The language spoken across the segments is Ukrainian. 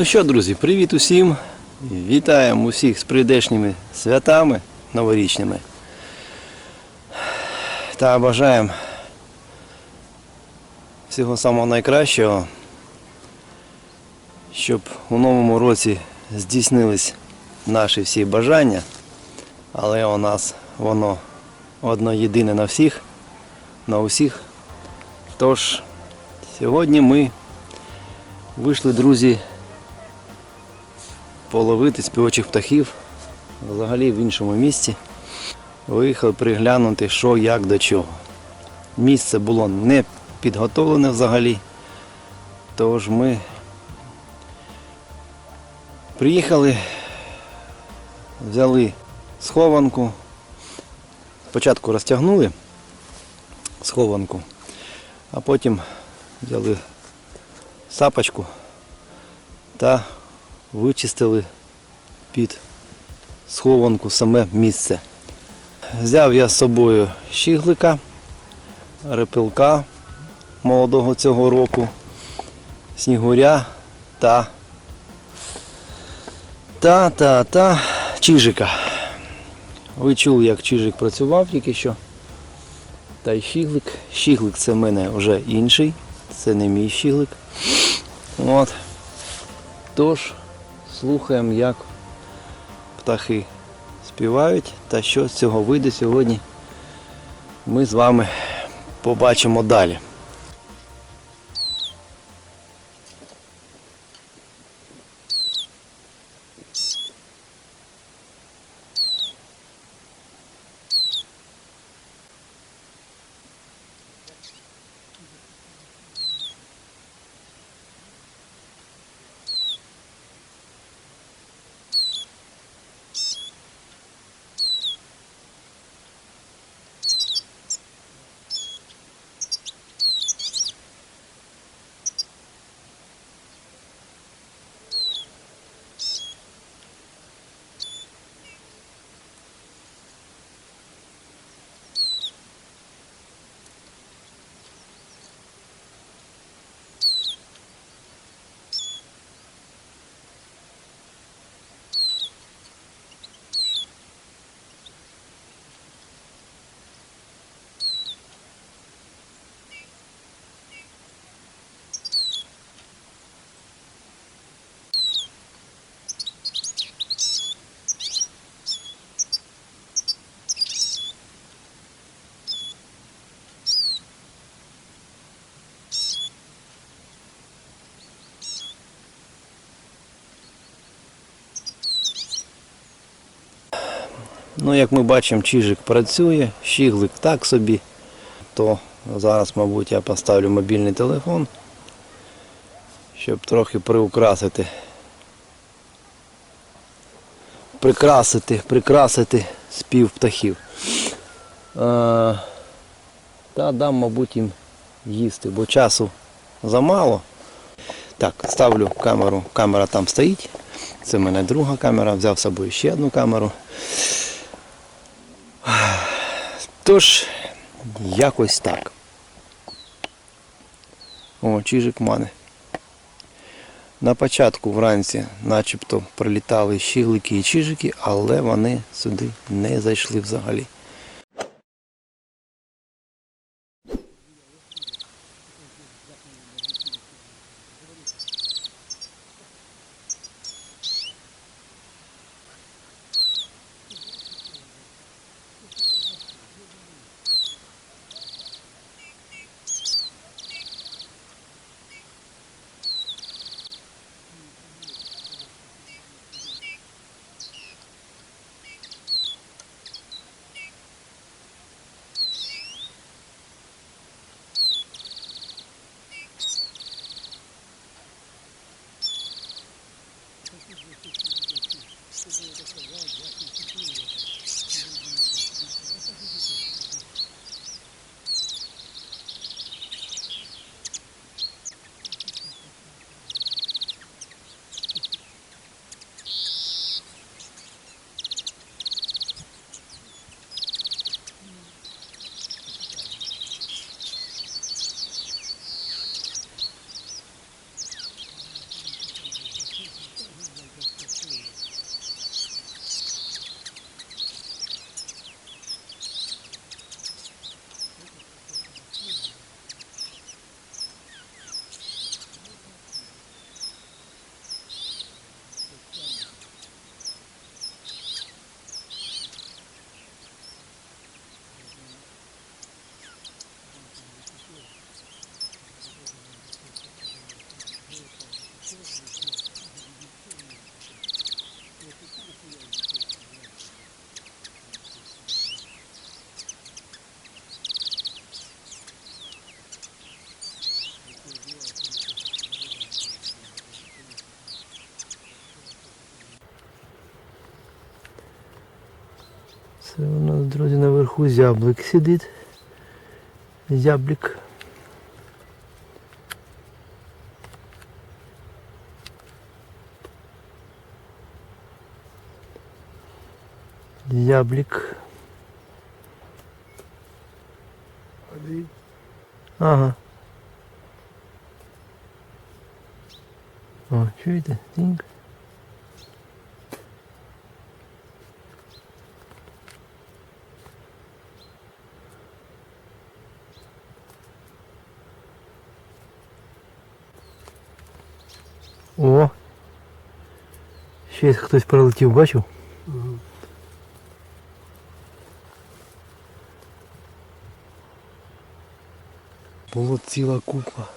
Ну що, друзі, привіт усім! Вітаємо усіх з прийдешніми святами новорічними. Та бажаємо всього самого найкращого, щоб у новому році здійснились наші всі бажання, але у нас воно одно єдине на всіх, на усіх. Тож сьогодні ми вийшли, друзі, половити співочих птахів взагалі в іншому місці. Виїхали приглянути, що як до чого. Місце було не підготовлене взагалі. Тож ми приїхали, взяли схованку. Спочатку розтягнули схованку, а потім взяли сапочку та вичистили під схованку саме місце. Взяв я з собою щіглика, репилка молодого цього року, снігуря та та та та чижика. Ви чули, як чижик працював тільки що. Та й щіглик. Щіглик це в мене вже інший, це не мій щіглик. От. Тож, слухаємо, як птахи співають та що з цього вийде сьогодні. Ми з вами побачимо далі. Ну, як ми бачимо, чижик працює, щіглик так собі. То зараз, мабуть, я поставлю мобільний телефон, щоб трохи приукрасити. Прикрасити, прикрасити спів птахів. Е, та дам, мабуть, їм їсти, бо часу замало. Так, ставлю камеру, камера там стоїть. Це в мене друга камера, взяв з собою ще одну камеру. Тож, якось так. О, чижик мане. На початку вранці начебто прилітали щіглики і чижики, але вони сюди не зайшли взагалі. Це у нас, друзі, наверху зяблик сидить. Зяблик. Зяблик. Ага. О, чуєте? Тіньк. О! Ще хтось прилетів, бачив? Було ціла купа.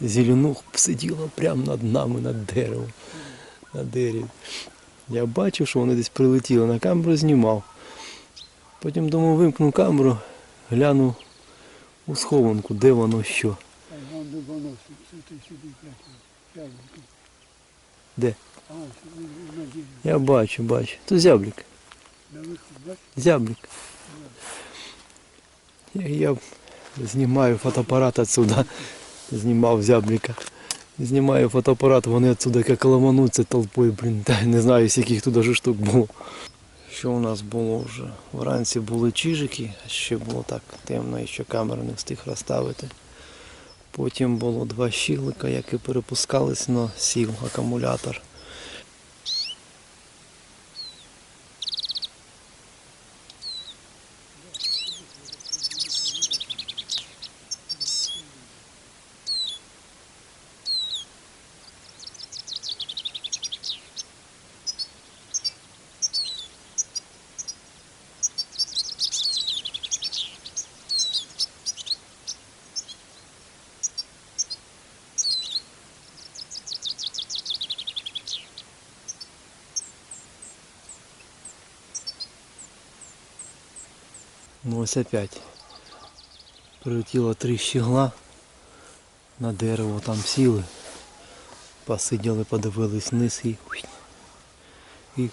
Зеленух сиділа прямо над нами, над деревом. На дереві. Я бачив, що вони десь прилетіли, на камеру знімав. Потім думав, вимкнув камеру, глянув у схованку, де воно що. Де. Я бачу, бачу. То бачиш? Зяблик. Я, знімаю фотоапарат отсюда. Знімав зяблика. Знімаю фотоапарат, вони отсюда як ламануться толпою, блін, не знаю, скільки тут даже штук було. Що у нас було вже? Вранці були чижики, а ще було так темно, і що камеру не встиг розставити. Потім було два щілика, які перепускались, на сів акумулятор. Ну ось опять. Прилетіло три щігла на дерево, там сіли. Посиділи, подивились вниз і. І,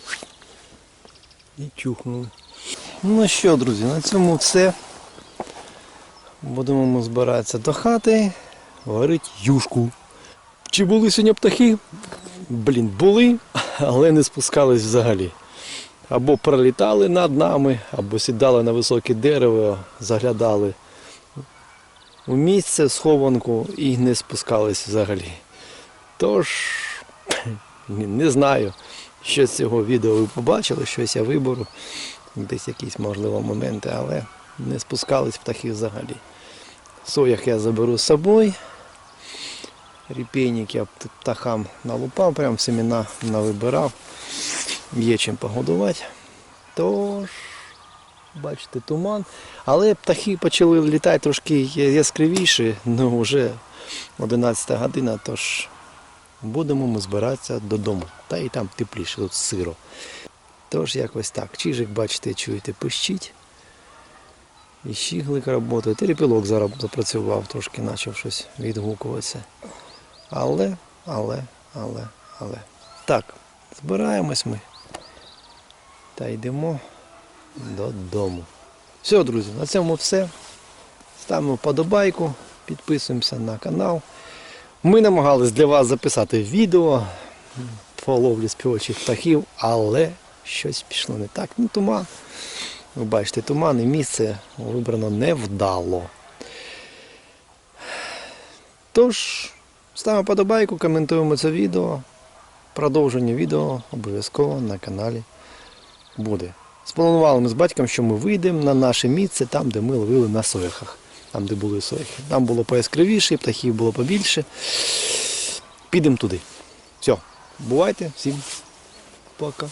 і чухнули. Ну що, друзі, на цьому все. Будемо ми збиратися до хати, варити юшку. Чи були сьогодні птахи? Блін, були, але не спускались взагалі або пролітали над нами, або сідали на високе дерево, заглядали у місце схованку і не спускались взагалі. Тож, не знаю, що з цього відео ви побачили, щось я виберу, десь якісь можливо моменти, але не спускались птахи взагалі. Соях я заберу з собою. Ріпейник я птахам налупав, прям семена навибирав є чим погодувати. Тож, бачите, туман. Але птахи почали літати трошки яскравіше, ну вже 11 година, тож будемо ми збиратися додому. Та і там тепліше, тут сиро. Тож якось так. Чижик, бачите, чуєте, пищить. І щіглик працює. Терепілок зараз запрацював, трошки почав щось відгукуватися. Але, але, але, але. Так, збираємось ми та йдемо додому. Все, друзі, на цьому все. Ставимо подобайку, підписуємося на канал. Ми намагались для вас записати відео по ловлі співачих птахів, але щось пішло не так. Ну, туман. Ви бачите, туман і місце вибрано невдало. Тож, ставимо подобайку, коментуємо це відео. Продовження відео обов'язково на каналі буде. Спланували ми з батьком, що ми вийдемо на наше місце, там, де ми ловили на сояхах. Там, де були сояхи. Там було пояскравіше, птахів було побільше. Підемо туди. Все, бувайте, всім пока.